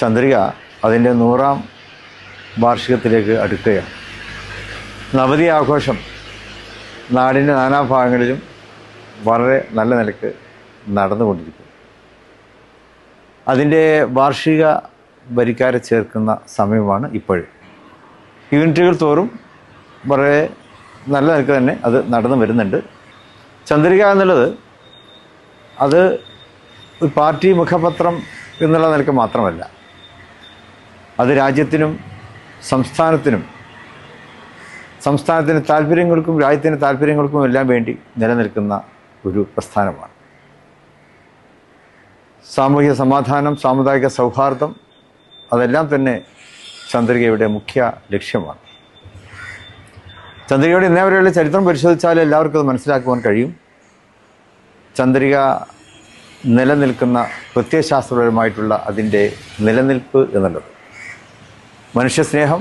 ചന്ദ്രിക അതിന്റെ നൂറാം വാർഷികത്തിലേക്ക് അടുക്കുകയാണ്. നവതി ആഘോഷം നാടിന്റെ നാനാഭാഗങ്ങളിലും വളരെ നല്ല നിലയ്ക്ക് നടന്നുകൊണ്ടിരിക്കും അതിന്റെ വാർഷിക വരിക്കാരെ ചേർക്കുന്ന സമയമാണ് ഇപ്പോഴും. യൂണിറ്റുകൾ തോറും വളരെ നല്ല നിലയ്ക്ക് തന്നെ അത് നടന്നു വരുന്നുണ്ട്. ചന്ദ്രിക എന്നുള്ളത് അത് ഒരു പാർട്ടി മുഖപത്രം എന്നുള്ള നിലയ്ക്ക് മാത്രമല്ല അത് രാജ്യത്തിനും സംസ്ഥാനത്തിനും സംസ്ഥാനത്തിന് താല്പര്യങ്ങൾക്കും രാജ്യത്തിന്റെ താല്പര്യങ്ങൾക്കും എല്ലാം വേണ്ടി നിലനിൽക്കുന്ന ഒരു പ്രസ്ഥാനമാണ്. സാമൂഹിക സമാധാനം സാമുദായിക സൗഹാർദ്ദം അതെല്ലാം തന്നെ ചന്ദ്രികയുടെ മുഖ്യ ലക്ഷ്യമാണ്. ചന്ദ്രികയുടെ ഇന്നേവരെയുള്ള ചരിത്രം പരിശോധിച്ചാൽ എല്ലാവർക്കും അത് മനസ്സിലാക്കുവാൻ കഴിയും. ചന്ദ്രിക നിലനിൽക്കുന്ന പ്രത്യയശാസ്ത്രപരമായിട്ടുള്ള അതിന്റെ നിലനിൽപ്പ് എന്നുള്ളത്. മനുഷ്യസ്നേഹം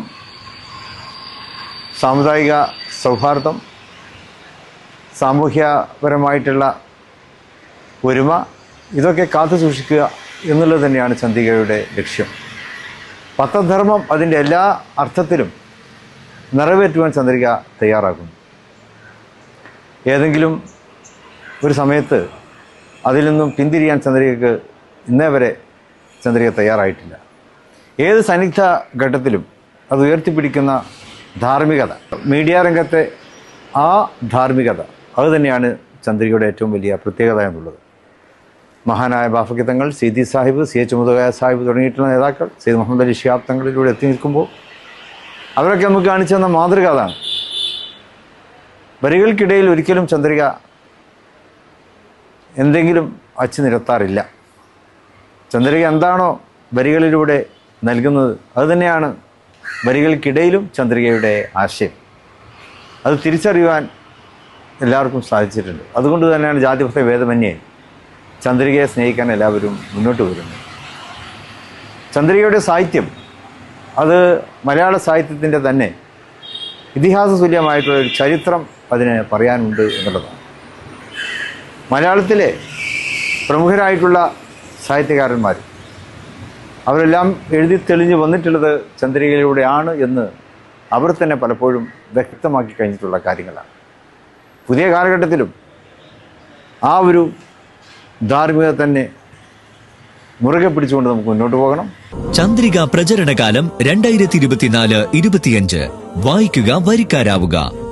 സാമുദായിക സൗഹാർദ്ദം സാമൂഹ്യപരമായിട്ടുള്ള ഒരുമ ഇതൊക്കെ കാത്തു സൂക്ഷിക്കുക എന്നുള്ളത് തന്നെയാണ് ചന്ദ്രികയുടെ ലക്ഷ്യം. പത്തധർമ്മം അതിന്റെ എല്ലാ അർത്ഥത്തിലും നിറവേറ്റുവാൻ ചന്ദ്രിക തയ്യാറാക്കുന്നു ഏതെങ്കിലും ഒരു സമയത്ത് അതിൽ നിന്നും പിന്തിരിയാൻ ചന്ദ്രികക്ക് ഇന്നേ വരെ ചന്ദ്രിക തയ്യാറായിട്ടില്ല. ഏത് സന്നിഗ്ധ ഘട്ടത്തിലും അത് ഉയർത്തിപ്പിടിക്കുന്ന ധാർമ്മികത. മീഡിയ രംഗത്തെ ആ ധാർമ്മികത അത് തന്നെയാണ് ചന്ദ്രികയുടെ ഏറ്റവും വലിയ പ്രത്യേകത എന്നുള്ളത്. മഹാനായ ബാഫക്കി തങ്ങൾ സീതി സാഹിബ് സി എച്ച് മുതുകായ സാഹിബ് തുടങ്ങിയിട്ടുള്ള നേതാക്കൾ സെയ്ദ് മുഹമ്മദ് അലി ഷിയാബ് തങ്ങളിലൂടെ എത്തി നിൽക്കുമ്പോൾ അവരൊക്കെ നമുക്ക് കാണിച്ചു തന്ന മാതൃക അതാണ്. വരികൾക്കിടയിൽ ഒരിക്കലും ചന്ദ്രിക എന്തെങ്കിലും അച്ചു നിരത്താറില്ല. ചന്ദ്രിക എന്താണോ വരികളിലൂടെ നൽകുന്നത്. അതുതന്നെയാണ് വരികൾക്കിടയിലും ചന്ദ്രികയുടെ ആശയം. അത് തിരിച്ചറിയുവാൻ എല്ലാവർക്കും സാധിച്ചിട്ടുണ്ട്. അതുകൊണ്ട് തന്നെയാണ് ജാതിപഥ വേദമന്യേ ചന്ദ്രികയെ സ്നേഹിക്കാൻ എല്ലാവരും മുന്നോട്ട് വരുന്നത്. ചന്ദ്രികയുടെ സാഹിത്യം അത് മലയാള സാഹിത്യത്തിന്റെ തന്നെ ഇതിഹാസ തുല്യമായിട്ടുള്ള ഒരു ചരിത്രം അതിന് പറയാനുണ്ട് എന്നുള്ളതാണ്. മലയാളത്തിലെ പ്രമുഖരായിട്ടുള്ള സാഹിത്യകാരന്മാർ അവരെല്ലാം എഴുതി തെളിഞ്ഞ് വന്നിട്ടുള്ളത് ചന്ദ്രികയിലൂടെയാണ് എന്ന് അവർ തന്നെ പലപ്പോഴും വ്യക്തമാക്കി കഴിഞ്ഞിട്ടുള്ള കാര്യങ്ങളാണ്. പുതിയ കാലഘട്ടത്തിലും ആ ഒരു ധാർമ്മികത തന്നെ മുറുകെ പിടിച്ചുകൊണ്ട് നമുക്ക് മുന്നോട്ട് പോകണം. ചന്ദ്രിക പ്രചരണകാലം രണ്ടായിരത്തി ഇരുപത്തിനാല് ഇരുപത്തിയഞ്ച്. വായിക്കുക വരിക്കാരാവുക.